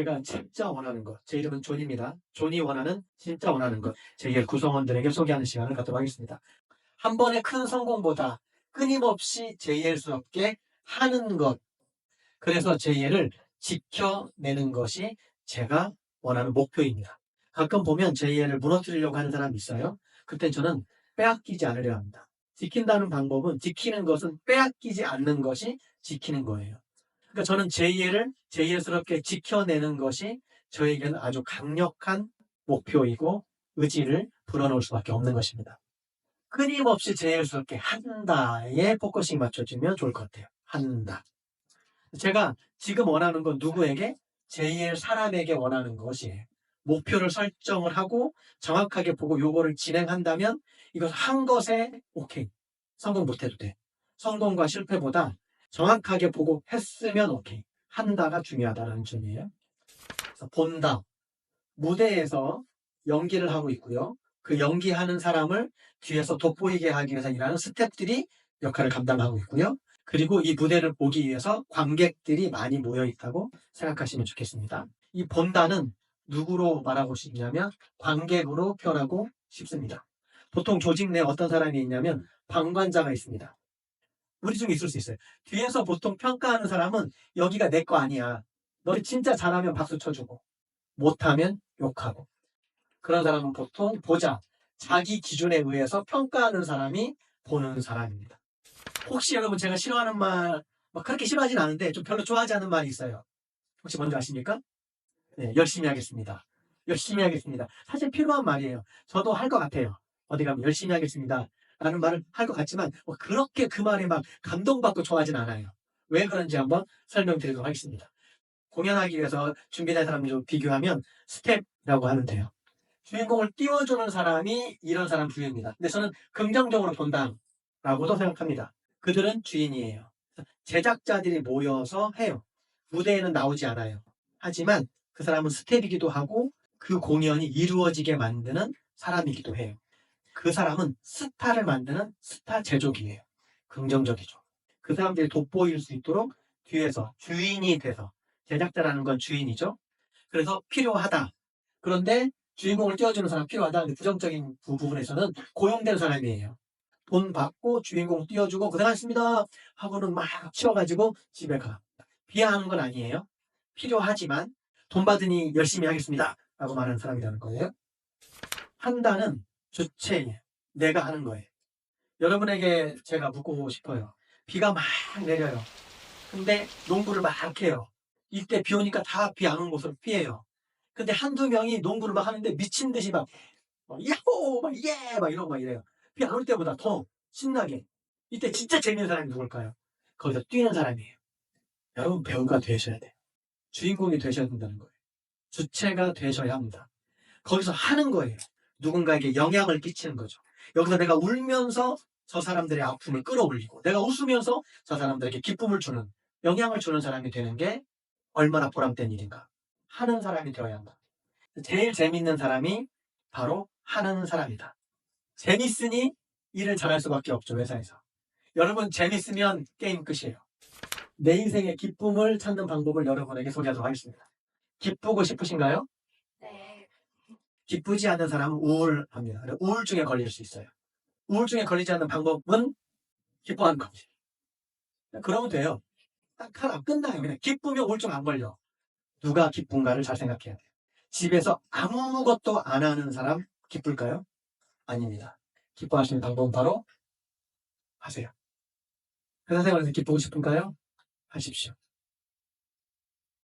제가 진짜 원하는 것. 제 이름은 존입니다. 존이 원하는 진짜 원하는 것. JL 구성원들에게 소개하는 시간을 갖도록 하겠습니다. 한 번의 큰 성공보다 끊임없이 JL스럽게 하는 것. 그래서 JL을 지켜내는 것이 제가 원하는 목표입니다. 가끔 보면 JL을 무너뜨리려고 하는 사람이 있어요. 그때 저는 빼앗기지 않으려 합니다. 지킨다는 방법은 지키는 것은 빼앗기지 않는 것이 지키는 거예요. 그러니까 저는 JL을 JL스럽게 지켜내는 것이 저에게는 아주 강력한 목표이고 의지를 불어넣을 수밖에 없는 것입니다. 끊임없이 JL스럽게 한다에 포커싱 맞춰주면 좋을 것 같아요. 한다. 제가 지금 원하는 건 누구에게? JL 사람에게 원하는 것이에요. 목표를 설정을 하고 정확하게 보고 요거를 진행한다면 이것 한 것에 오케이. 성공 못해도 돼. 성공과 실패보다 정확하게 보고 했으면 오케이. 한다가 중요하다는 점이에요. 그래서 본다. 무대에서 연기를 하고 있고요. 그 연기하는 사람을 뒤에서 돋보이게 하기 위해서 일하는 스태프들이 역할을 감당하고 있고요. 그리고 이 무대를 보기 위해서 관객들이 많이 모여 있다고 생각하시면 좋겠습니다. 이 본다는 누구로 말하고 싶냐면 관객으로 표현하고 싶습니다. 보통 조직 내에 어떤 사람이 있냐면 방관자가 있습니다. 우리 중에 있을 수 있어요. 뒤에서 보통 평가하는 사람은 여기가 내 거 아니야. 너 진짜 잘하면 박수 쳐주고 못하면 욕하고 그런 사람은 보통 보자. 자기 기준에 의해서 평가하는 사람이 보는 사람입니다. 혹시 여러분 제가 싫어하는 말, 막 그렇게 싫어하진 않은데 좀 별로 좋아하지 않는 말이 있어요. 혹시 뭔지 아십니까? 네, 열심히 하겠습니다. 열심히 하겠습니다. 사실 필요한 말이에요. 저도 할 것 같아요. 어디 가면 열심히 하겠습니다. 라는 말을 할 것 같지만 뭐 그렇게 그 말에 막 감동받고 좋아하진 않아요. 왜 그런지 한번 설명드리도록 하겠습니다. 공연하기 위해서 준비된 사람들 비교하면 스텝이라고 하면 돼요. 주인공을 띄워주는 사람이 이런 사람 주인입니다. 근데 저는 긍정적으로 본다라고도 생각합니다. 그들은 주인이에요. 제작자들이 모여서 해요. 무대에는 나오지 않아요. 하지만 그 사람은 스텝이기도 하고 그 공연이 이루어지게 만드는 사람이기도 해요. 그 사람은 스타를 만드는 스타 제조기예요. 긍정적이죠. 그 사람들이 돋보일 수 있도록 뒤에서 주인이 돼서 제작자라는 건 주인이죠. 그래서 필요하다. 그런데 주인공을 띄워주는 사람 필요하다. 근데 부정적인 부- 부분에서는 고용된 사람이에요. 돈 받고 주인공 띄워주고 고생하셨습니다 하고는 막 치워가지고 집에 가. 비하하는 건 아니에요. 필요하지만 돈 받으니 열심히 하겠습니다 라고 말하는 사람이라는 거예요. 한다는 주체예요. 내가 하는 거예요. 여러분에게 제가 묻고 싶어요. 비가 막 내려요. 근데 농구를 막 해요. 이때 비 오니까 다 비 안 오는 곳으로 피해요. 근데 한두 명이 농구를 막 하는데 미친 듯이 막, 막 야호! 막 예! 막 이러고 막 이래요. 비 안 올 때보다 더 신나게. 이때 진짜 재밌는 사람이 누굴까요? 거기서 뛰는 사람이에요. 여러분 배우가 되셔야 돼요. 주인공이 되셔야 된다는 거예요. 주체가 되셔야 합니다. 거기서 하는 거예요. 누군가에게 영향을 끼치는 거죠. 여기서 내가 울면서 저 사람들의 아픔을 끌어올리고 내가 웃으면서 저 사람들에게 기쁨을 주는 영향을 주는 사람이 되는 게 얼마나 보람된 일인가. 하는 사람이 되어야 한다. 제일 재밌는 사람이 바로 하는 사람이다. 재밌으니 일을 잘할 수밖에 없죠, 회사에서. 여러분, 재밌으면 게임 끝이에요. 내 인생의 기쁨을 찾는 방법을 여러분에게 소개하도록 하겠습니다. 기쁘고 싶으신가요? 네. 기쁘지 않는 사람은 우울합니다. 우울증에 걸릴 수 있어요. 우울증에 걸리지 않는 방법은 기뻐하는 겁니다. 그러면 돼요. 딱 하나 끝나요. 그냥 기쁘면 우울증 안 걸려. 누가 기쁜가를 잘 생각해야 돼요. 집에서 아무것도 안 하는 사람 기쁠까요? 아닙니다. 기뻐하시는 방법은 바로 하세요. 회사 생활에서 기쁘고 싶은가요? 하십시오.